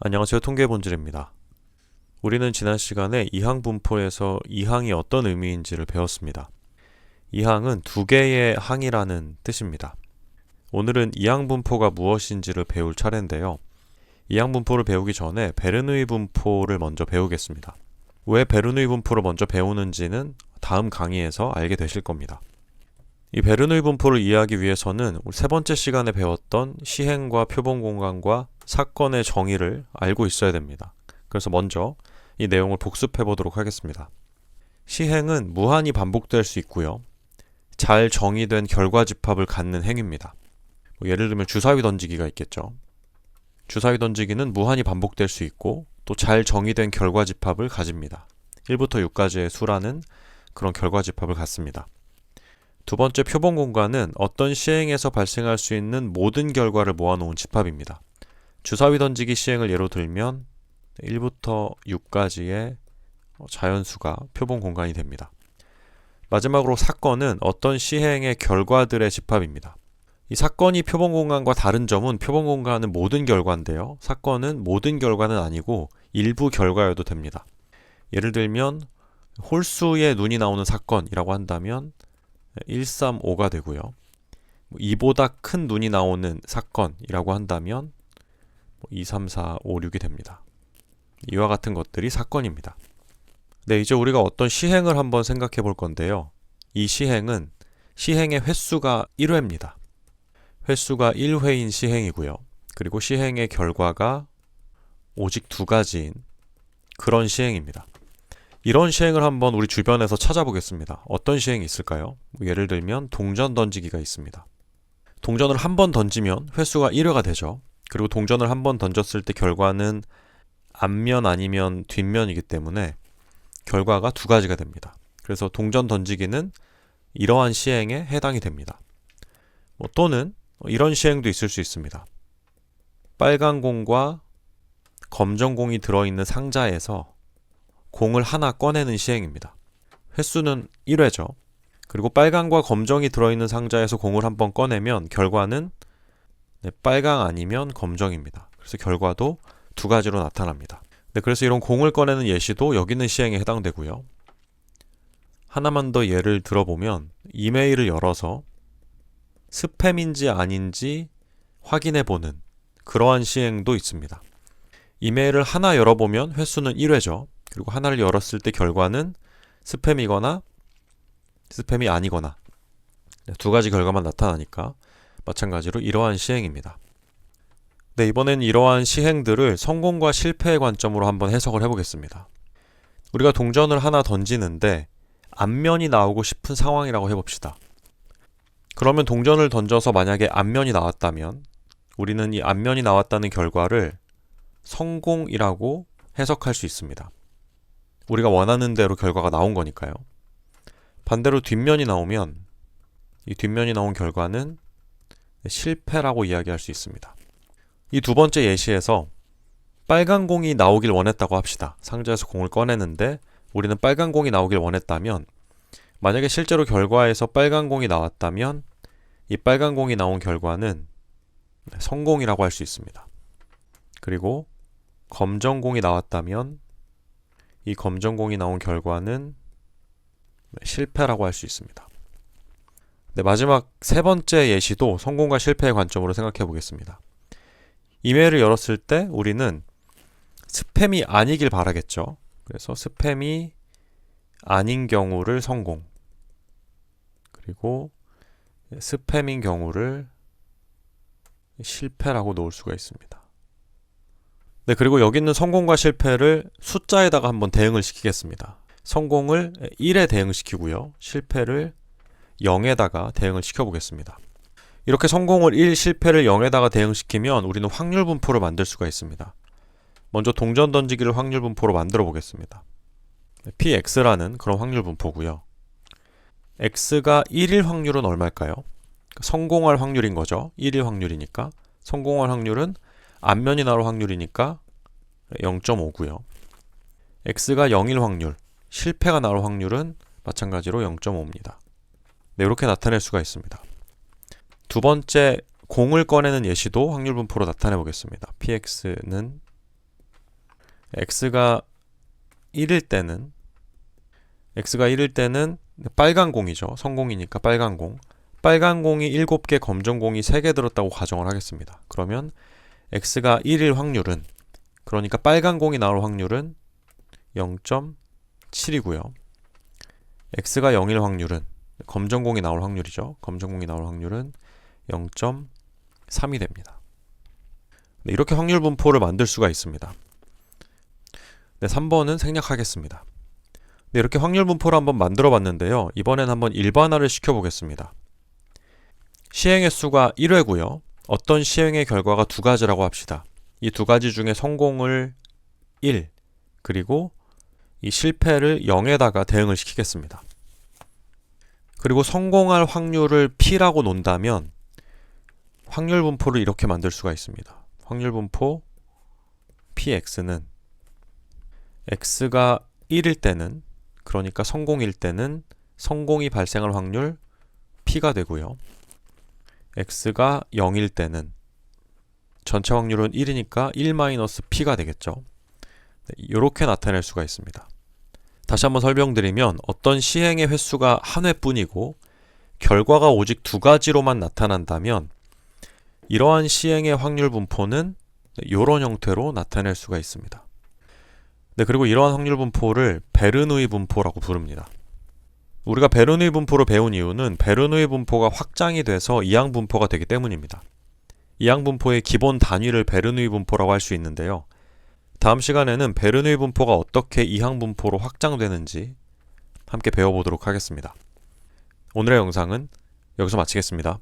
안녕하세요. 통계 본질입니다. 우리는 지난 시간에 이항 분포에서 이항이 어떤 의미인지를 배웠습니다. 이항은 두 개의 항이라는 뜻입니다. 오늘은 이항 분포가 무엇인지를 배울 차례인데요. 이항 분포를 배우기 전에 베르누이 분포를 먼저 배우겠습니다. 왜 베르누이 분포를 먼저 배우는지는 다음 강의에서 알게 되실 겁니다. 이 베르누이 분포를 이해하기 위해서는 세 번째 시간에 배웠던 시행과 표본 공간과 사건의 정의를 알고 있어야 됩니다. 그래서 먼저 이 내용을 복습해 보도록 하겠습니다. 시행은 무한히 반복될 수 있고요. 잘 정의된 결과 집합을 갖는 행위입니다. 뭐 예를 들면 주사위 던지기가 있겠죠. 주사위 던지기는 무한히 반복될 수 있고 또 잘 정의된 결과 집합을 가집니다. 1부터 6까지의 수라는 그런 결과 집합을 갖습니다. 두 번째 표본 공간은 어떤 시행에서 발생할 수 있는 모든 결과를 모아놓은 집합입니다. 주사위 던지기 시행을 예로 들면 1부터 6까지의 자연수가 표본 공간이 됩니다. 마지막으로 사건은 어떤 시행의 결과들의 집합입니다. 이 사건이 표본 공간과 다른 점은 표본 공간은 모든 결과인데요. 사건은 모든 결과는 아니고 일부 결과여도 됩니다. 예를 들면 홀수의 눈이 나오는 사건이라고 한다면 135가 되고요. 2보다 큰 눈이 나오는 사건이라고 한다면 2, 3, 4, 5, 6이 됩니다. 이와 같은 것들이 사건입니다. 네, 이제 우리가 어떤 시행을 한번 생각해 볼 건데요. 이 시행은 시행의 횟수가 1회입니다. 횟수가 1회인 시행이고요. 그리고 시행의 결과가 오직 두 가지인 그런 시행입니다. 이런 시행을 한번 우리 주변에서 찾아보겠습니다. 어떤 시행이 있을까요? 뭐 예를 들면 동전 던지기가 있습니다. 동전을 한 번 던지면 횟수가 1회가 되죠. 그리고 동전을 한 번 던졌을 때 결과는 앞면 아니면 뒷면이기 때문에 결과가 두 가지가 됩니다. 그래서 동전 던지기는 이러한 시행에 해당이 됩니다. 뭐 또는 이런 시행도 있을 수 있습니다. 빨간 공과 검정 공이 들어있는 상자에서 공을 하나 꺼내는 시행입니다. 횟수는 1회죠. 그리고 빨강과 검정이 들어있는 상자에서 공을 한 번 꺼내면 결과는 네, 빨강 아니면 검정입니다. 그래서 결과도 두 가지로 나타납니다. 네, 그래서 이런 공을 꺼내는 예시도 여기 있는 시행에 해당되고요. 하나만 더 예를 들어보면 이메일을 열어서 스팸인지 아닌지 확인해 보는 그러한 시행도 있습니다. 이메일을 하나 열어보면 횟수는 1회죠. 그리고 하나를 열었을 때 결과는 스팸이거나 스팸이 아니거나 네, 두 가지 결과만 나타나니까 마찬가지로 이러한 시행입니다. 네, 이번엔 이러한 시행들을 성공과 실패의 관점으로 한번 해석을 해보겠습니다. 우리가 동전을 하나 던지는데 앞면이 나오고 싶은 상황이라고 해봅시다. 그러면 동전을 던져서 만약에 앞면이 나왔다면 우리는 이 앞면이 나왔다는 결과를 성공이라고 해석할 수 있습니다. 우리가 원하는 대로 결과가 나온 거니까요. 반대로 뒷면이 나오면 이 뒷면이 나온 결과는 실패라고 이야기할 수 있습니다. 이 두 번째 예시에서 빨간 공이 나오길 원했다고 합시다. 상자에서 공을 꺼내는데 우리는 빨간 공이 나오길 원했다면 만약에 실제로 결과에서 빨간 공이 나왔다면 이 빨간 공이 나온 결과는 성공이라고 할 수 있습니다. 그리고 검정 공이 나왔다면 이 검정 공이 나온 결과는 실패라고 할 수 있습니다. 네, 마지막 세 번째 예시도 성공과 실패의 관점으로 생각해 보겠습니다. 이메일을 열었을 때 우리는 스팸이 아니길 바라겠죠. 그래서 스팸이 아닌 경우를 성공, 그리고 스팸인 경우를 실패라고 놓을 수가 있습니다. 네, 그리고 여기 있는 성공과 실패를 숫자에다가 한번 대응을 시키겠습니다. 성공을 1에 대응시키고요. 실패를 0에다가 대응을 시켜보겠습니다. 이렇게 성공을 1, 실패를 0에다가 대응시키면 우리는 확률 분포를 만들 수가 있습니다. 먼저 동전 던지기를 확률 분포로 만들어 보겠습니다. px라는 그런 확률 분포고요. x가 1일 확률은 얼마일까요? 성공할 확률인 거죠. 1일 확률이니까. 성공할 확률은 앞면이 나올 확률이니까 0.5고요. x가 0일 확률, 실패가 나올 확률은 마찬가지로 0.5입니다. 네, 이렇게 나타낼 수가 있습니다. 두 번째 공을 꺼내는 예시도 확률 분포로 나타내 보겠습니다. px는 x가 1일 때는 x가 1일 때는 빨간 공이죠. 성공이니까 빨간 공. 빨간 공이 7개, 검정 공이 3개 들었다고 가정을 하겠습니다. 그러면 x가 1일 확률은 그러니까 빨간 공이 나올 확률은 0.7이고요. x가 0일 확률은 검정 공이 나올 확률이죠. 검정 공이 나올 확률은 0.3이 됩니다. 네, 이렇게 확률 분포를 만들 수가 있습니다. 네, 3번은 생략하겠습니다. 네, 이렇게 확률 분포를 한번 만들어 봤는데요. 이번엔 한번 일반화를 시켜 보겠습니다. 시행의 수가 1회고요. 어떤 시행의 결과가 두 가지라고 합시다. 이 두 가지 중에 성공을 1, 그리고 이 실패를 0에다가 대응을 시키겠습니다. 그리고 성공할 확률을 P라고 논다면 확률 분포를 이렇게 만들 수가 있습니다. 확률 분포 PX는 X가 1일 때는 그러니까 성공일 때는 성공이 발생할 확률 P가 되고요. X가 0일 때는 전체 확률은 1이니까 1-P가 되겠죠. 이렇게 나타낼 수가 있습니다. 다시 한번 설명드리면 어떤 시행의 횟수가 한 회뿐이고 결과가 오직 두 가지로만 나타난다면 이러한 시행의 확률 분포는 이런 형태로 나타낼 수가 있습니다. 네, 그리고 이러한 확률 분포를 베르누이 분포라고 부릅니다. 우리가 베르누이 분포를 배운 이유는 베르누이 분포가 확장이 돼서 이항 분포가 되기 때문입니다. 이항 분포의 기본 단위를 베르누이 분포라고 할 수 있는데요. 다음 시간에는 베르누이 분포가 어떻게 이항 분포로 확장되는지 함께 배워보도록 하겠습니다. 오늘의 영상은 여기서 마치겠습니다.